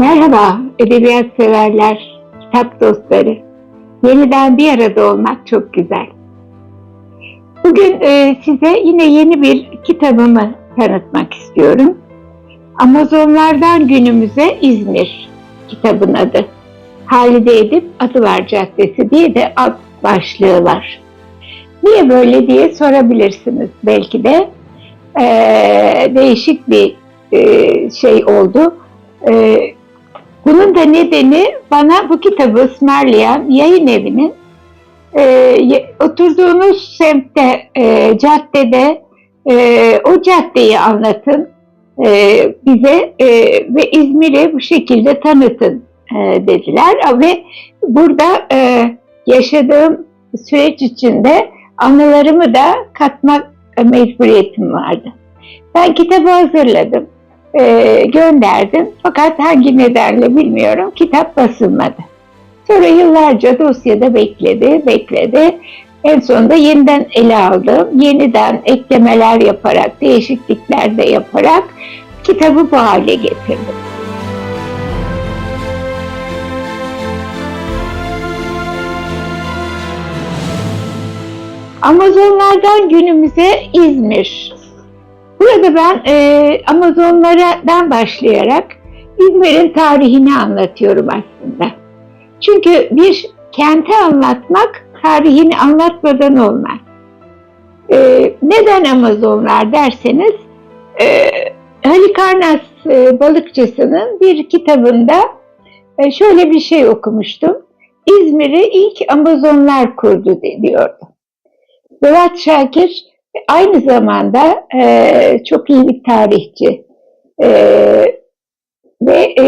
Merhaba edebiyat severler, kitap dostları. Yeniden bir arada olmak çok güzel. Bugün e, size yine yeni bir kitabımı tanıtmak istiyorum. Amazonlardan günümüze İzmir kitabın adı. Halide Edip Adıvar Caddesi diye de ad başlığı var. Niye böyle diye sorabilirsiniz belki de. E, değişik bir e, şey oldu. E, bunun da nedeni bana bu kitabı ısmarlayan yayın evinin e, oturduğunuz semtte, e, caddede e, o caddeyi anlatın e, bize e, ve İzmir'i bu şekilde tanıtın e, dediler. Ve burada e, yaşadığım süreç içinde anılarımı da katmak mecburiyetim vardı. Ben kitabı hazırladım e, gönderdim. Fakat hangi nedenle bilmiyorum kitap basılmadı. Sonra yıllarca dosyada bekledi, bekledi. En sonunda yeniden ele aldım. Yeniden eklemeler yaparak, değişiklikler de yaparak kitabı bu hale getirdim. Amazonlardan günümüze İzmir Burada ben e, Amazonlardan başlayarak İzmir'in tarihini anlatıyorum aslında. Çünkü bir kenti anlatmak tarihini anlatmadan olmaz. E, neden Amazonlar derseniz e, Halikarnas e, balıkçısının bir kitabında e, şöyle bir şey okumuştum. İzmir'i ilk Amazonlar kurdu diyordu. Berat Şakir Aynı zamanda e, çok iyi bir tarihçi e, ve e,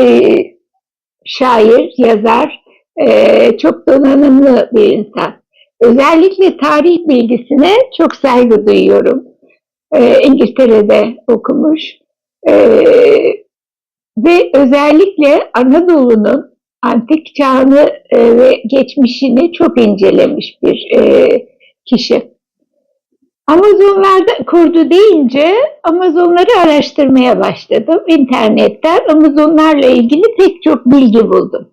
şair, yazar, e, çok donanımlı bir insan. Özellikle tarih bilgisine çok saygı duyuyorum. E, İngiltere'de okumuş e, ve özellikle Anadolu'nun antik çağını e, ve geçmişini çok incelemiş bir e, kişi. Amazonlarda kurdu deyince Amazonları araştırmaya başladım. İnternetten Amazonlarla ilgili pek çok bilgi buldum.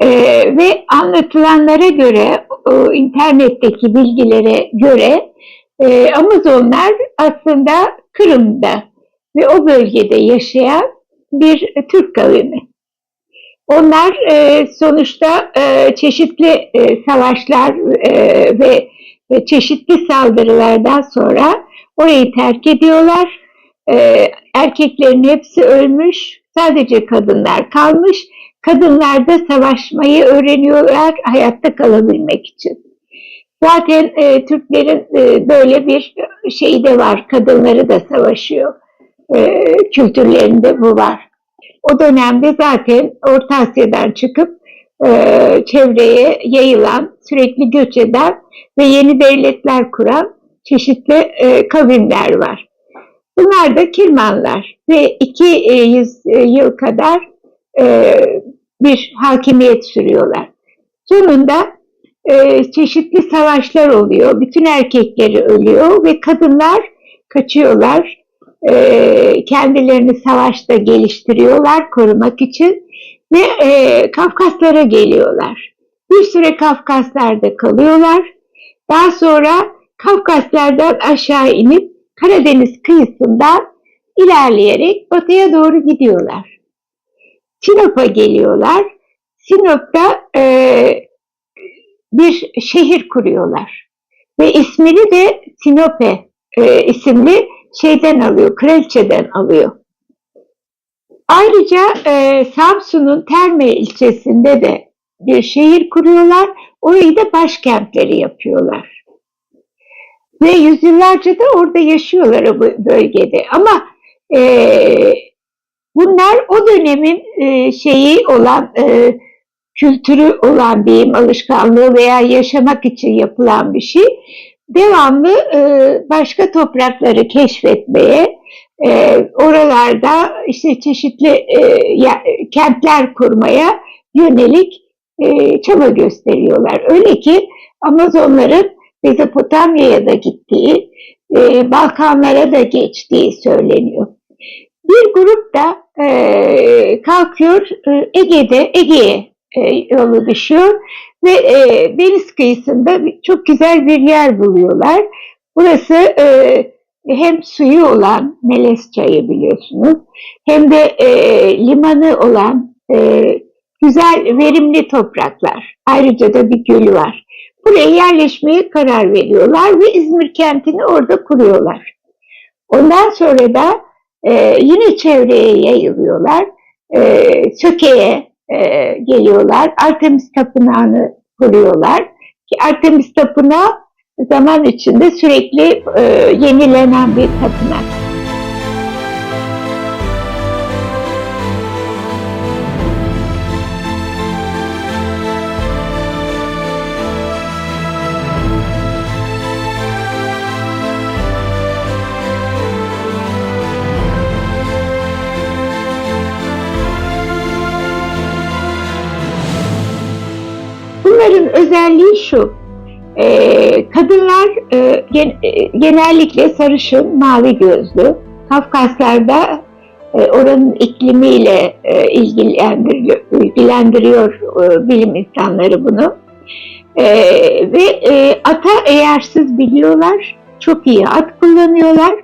Ee, ve anlatılanlara göre, o, internetteki bilgilere göre e, Amazonlar aslında Kırım'da ve o bölgede yaşayan bir Türk kavmi. Onlar e, sonuçta e, çeşitli e, savaşlar e, ve ve çeşitli saldırılardan sonra orayı terk ediyorlar. Ee, erkeklerin hepsi ölmüş, sadece kadınlar kalmış. Kadınlar da savaşmayı öğreniyorlar hayatta kalabilmek için. Zaten e, Türklerin e, böyle bir şeyi de var, kadınları da savaşıyor. E, kültürlerinde bu var. O dönemde zaten Orta Asya'dan çıkıp e, çevreye yayılan, sürekli göç eden ve yeni devletler kuran çeşitli e, kavimler var. Bunlar da Kirmanlar ve 200 e, yıl kadar e, bir hakimiyet sürüyorlar. Sonunda e, çeşitli savaşlar oluyor. Bütün erkekleri ölüyor ve kadınlar kaçıyorlar. E, kendilerini savaşta geliştiriyorlar korumak için ve e, Kafkaslara geliyorlar. Bir süre Kafkaslar'da kalıyorlar. Daha sonra Kafkaslardan aşağı inip Karadeniz kıyısından ilerleyerek batıya doğru gidiyorlar. Sinop'a geliyorlar. Sinop'ta e, bir şehir kuruyorlar. Ve ismini de Sinope e, isimli şeyden alıyor, kraliçeden alıyor. Ayrıca e, Samsun'un Terme ilçesinde de bir şehir kuruyorlar. Orayı da başkentleri yapıyorlar. Ve yüzyıllarca da orada yaşıyorlar o bölgede. Ama e, bunlar o dönemin e, şeyi olan, e, kültürü olan diyeyim, alışkanlığı veya yaşamak için yapılan bir şey. Devamlı e, başka toprakları keşfetmeye, e, oralarda işte çeşitli e, ya, kentler kurmaya yönelik e, çaba gösteriyorlar. Öyle ki Amazonların Mezopotamya'ya da gittiği, e, Balkanlara da geçtiği söyleniyor. Bir grup da e, kalkıyor e, Ege'de, Ege'ye e, yolu düşüyor ve e, deniz kıyısında çok güzel bir yer buluyorlar. Burası e, hem suyu olan Melez Çayı biliyorsunuz hem de e, limanı olan e, güzel verimli topraklar. Ayrıca da bir göl var. Buraya yerleşmeye karar veriyorlar ve İzmir kentini orada kuruyorlar. Ondan sonra da e, yine çevreye yayılıyorlar. E, Söke'ye e, geliyorlar. Artemis Tapınağı'nı kuruyorlar. Ki Artemis Tapınağı zaman içinde sürekli e, yenilenen bir tapınak. Bunların özelliği şu. Kadınlar e, e, genellikle sarışın, mavi gözlü. Kafkaslar'da e, oranın iklimiyle e, ilgilendiriyor, ilgilendiriyor e, bilim insanları bunu. E, ve e, ata eğersiz biliyorlar, çok iyi at kullanıyorlar.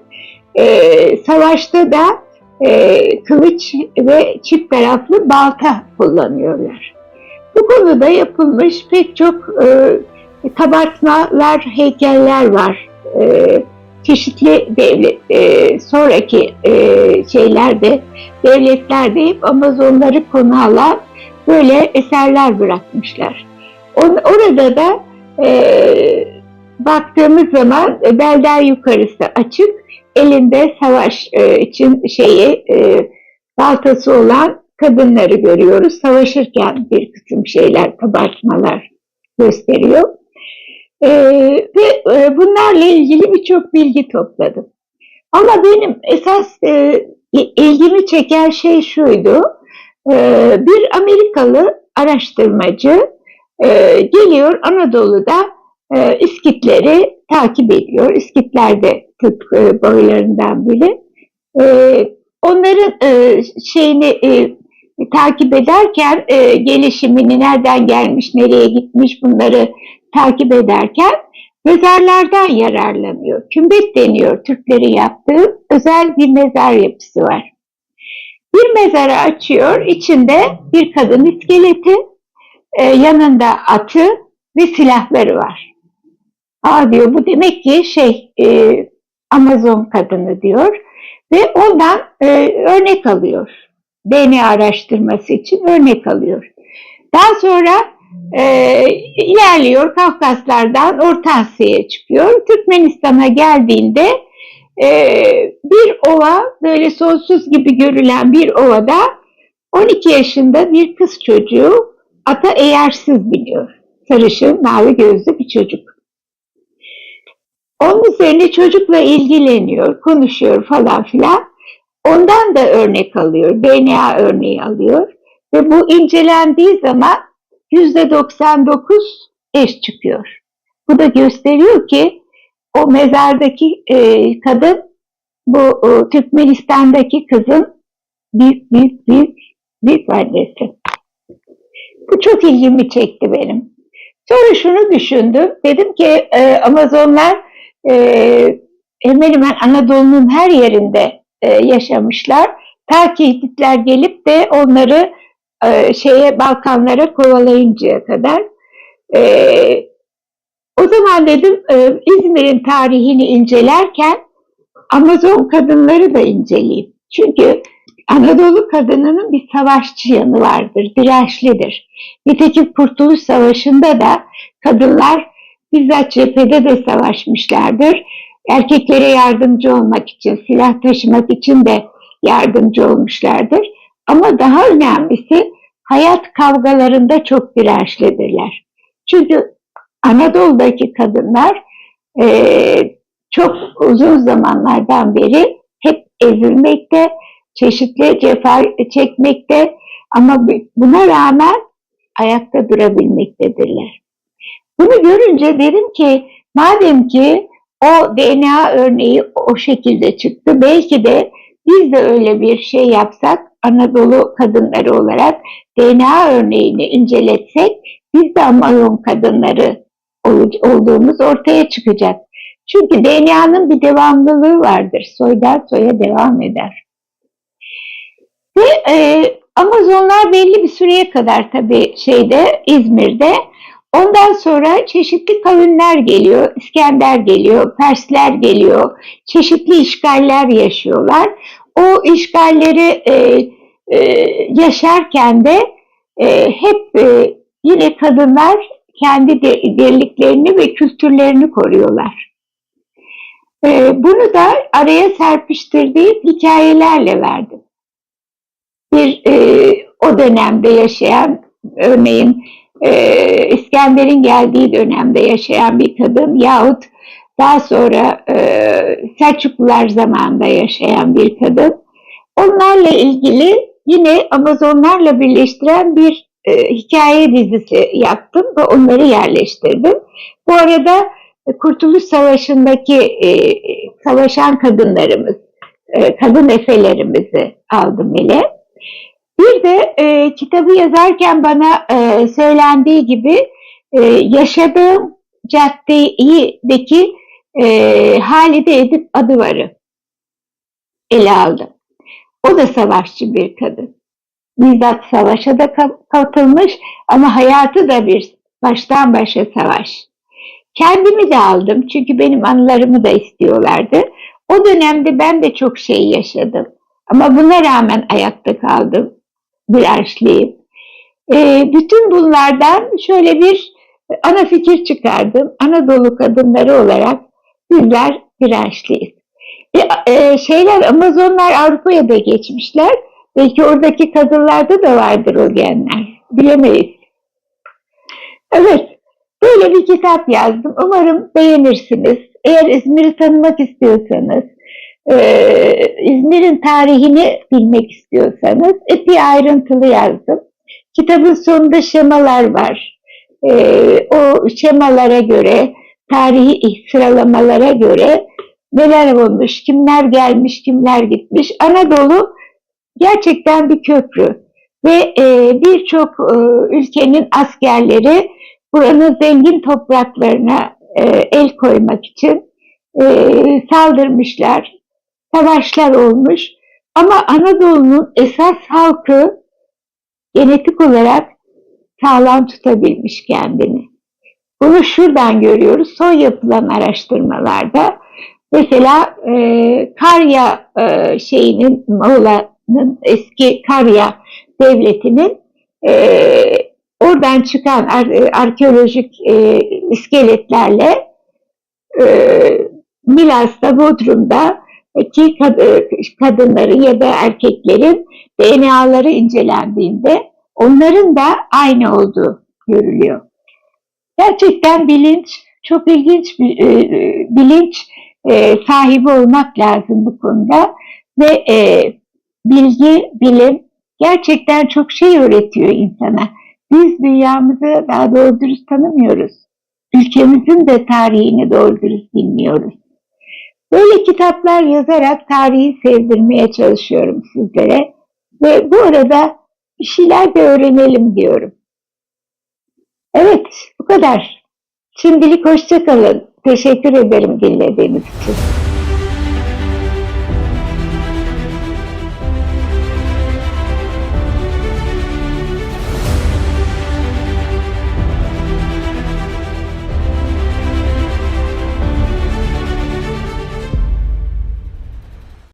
E, savaşta da e, kılıç ve çift taraflı balta kullanıyorlar. Bu konuda yapılmış pek çok e, kabartmalar, heykeller var. E, çeşitli devlet, e, sonraki e, şeylerde, devletlerde hep Amazonları konu alan böyle eserler bırakmışlar. On, orada da e, baktığımız zaman e, belden yukarısı açık, elinde savaş e, için şeyi e, baltası olan kadınları görüyoruz. Savaşırken bir kısım şeyler, kabartmalar gösteriyor. Ee, ve e, bunlarla ilgili birçok bilgi topladım. Ama benim esas e, ilgimi çeken şey şuydu. E, bir Amerikalı araştırmacı e, geliyor Anadolu'da e, İskitleri takip ediyor. İskitler de Türk e, boylarından biri. E, onların e, şeyini e, takip ederken e, gelişimini nereden gelmiş, nereye gitmiş bunları takip ederken mezarlardan yararlanıyor. Kümbet deniyor Türklerin yaptığı özel bir mezar yapısı var. Bir mezarı açıyor, içinde bir kadın iskeleti, e, yanında atı ve silahları var. Aa diyor bu demek ki şey e, Amazon kadını diyor ve ondan e, örnek alıyor. DNA araştırması için örnek alıyor. Daha sonra e, ilerliyor Kafkaslardan Orta Asya'ya çıkıyor. Türkmenistan'a geldiğinde e, bir ova böyle sonsuz gibi görülen bir ovada 12 yaşında bir kız çocuğu ata eğersiz biliyor. Sarışın, mavi gözlü bir çocuk. Onun üzerine çocukla ilgileniyor, konuşuyor falan filan. Ondan da örnek alıyor, DNA örneği alıyor. Ve bu incelendiği zaman %99 eş çıkıyor. Bu da gösteriyor ki o mezardaki e, kadın bu o, Türkmenistan'daki kızın büyük büyük büyük büyük annesi. Bu çok ilgimi çekti benim. Sonra şunu düşündüm. Dedim ki e, Amazonlar e, hemen hemen Anadolu'nun her yerinde e, yaşamışlar. Ta ki gelip de onları e, şeye Balkanlara kovalayıncaya kadar. E, o zaman dedim e, İzmir'in tarihini incelerken Amazon kadınları da inceleyeyim. Çünkü Anadolu kadınının bir savaşçı yanı vardır, dirençlidir. Nitekim Kurtuluş Savaşı'nda da kadınlar bizzat cephede de savaşmışlardır. Erkeklere yardımcı olmak için, silah taşımak için de yardımcı olmuşlardır. Ama daha önemlisi hayat kavgalarında çok dirençlidirler. Çünkü Anadolu'daki kadınlar e, çok uzun zamanlardan beri hep ezilmekte, çeşitli cefa çekmekte ama buna rağmen ayakta durabilmektedirler. Bunu görünce dedim ki madem ki o DNA örneği o şekilde çıktı belki de biz de öyle bir şey yapsak Anadolu kadınları olarak DNA örneğini inceletsek biz de Amazon kadınları ol- olduğumuz ortaya çıkacak. Çünkü DNA'nın bir devamlılığı vardır. Soydan soya devam eder. Ve e, Amazonlar belli bir süreye kadar tabii şeyde İzmir'de. Ondan sonra çeşitli kavimler geliyor. İskender geliyor, Persler geliyor. Çeşitli işgaller yaşıyorlar. O işgalleri e, e, yaşarken de e, hep e, yine kadınlar kendi de- ve kültürlerini koruyorlar. E, bunu da araya serpiştirdiğim hikayelerle verdim. Bir e, o dönemde yaşayan, örneğin e, İskender'in geldiği dönemde yaşayan bir kadın yahut daha sonra e, Selçuklular zamanında yaşayan bir kadın. Onlarla ilgili yine Amazonlarla birleştiren bir e, hikaye dizisi yaptım ve onları yerleştirdim. Bu arada e, Kurtuluş Savaşı'ndaki e, savaşan kadınlarımız, e, kadın efelerimizi aldım ele. Bir de e, kitabı yazarken bana e, söylendiği gibi e, yaşadığım caddedeki e, Halide Edip Adıvar'ı ele aldım. O da savaşçı bir kadın. Bizzat savaşa da ka- katılmış ama hayatı da bir baştan başa savaş. Kendimi de aldım çünkü benim anılarımı da istiyorlardı. O dönemde ben de çok şey yaşadım. Ama buna rağmen ayakta kaldım. Dirençliyim. Ee, bütün bunlardan şöyle bir ana fikir çıkardım. Anadolu kadınları olarak bizler dirençliyiz. E, e, şeyler Amazonlar Avrupa'ya da geçmişler. Belki oradaki kadınlarda da vardır o genler. Bilemeyiz. Evet, böyle bir kitap yazdım. Umarım beğenirsiniz. Eğer İzmir'i tanımak istiyorsanız, e, İzmir'in tarihini bilmek istiyorsanız epey ayrıntılı yazdım. Kitabın sonunda şemalar var. E, o şemalara göre, tarihi sıralamalara göre neler olmuş, kimler gelmiş, kimler gitmiş. Anadolu gerçekten bir köprü ve e, birçok e, ülkenin askerleri buranın zengin topraklarına e, el koymak için e, saldırmışlar, savaşlar olmuş. Ama Anadolu'nun esas halkı genetik olarak sağlam tutabilmiş kendini. Bunu şuradan görüyoruz. Son yapılan araştırmalarda mesela e, Karya e, şeyinin Moğola'nın eski Karya devletinin e, oradan çıkan ar- arkeolojik e, iskeletlerle e, Milas'ta, Bodrum'da ki kad- kadınların ya da erkeklerin DNA'ları incelendiğinde onların da aynı olduğu görülüyor. Gerçekten bilinç, çok ilginç bir e, bilinç e, sahibi olmak lazım bu konuda ve e, bilgi, bilim gerçekten çok şey öğretiyor insana. Biz dünyamızı daha doğru dürüst tanımıyoruz. Ülkemizin de tarihini doğru dürüst bilmiyoruz. Böyle kitaplar yazarak tarihi sevdirmeye çalışıyorum sizlere. Ve bu arada bir şeyler de öğrenelim diyorum. Evet, bu kadar. Şimdilik hoşça kalın. Teşekkür ederim dinlediğiniz için.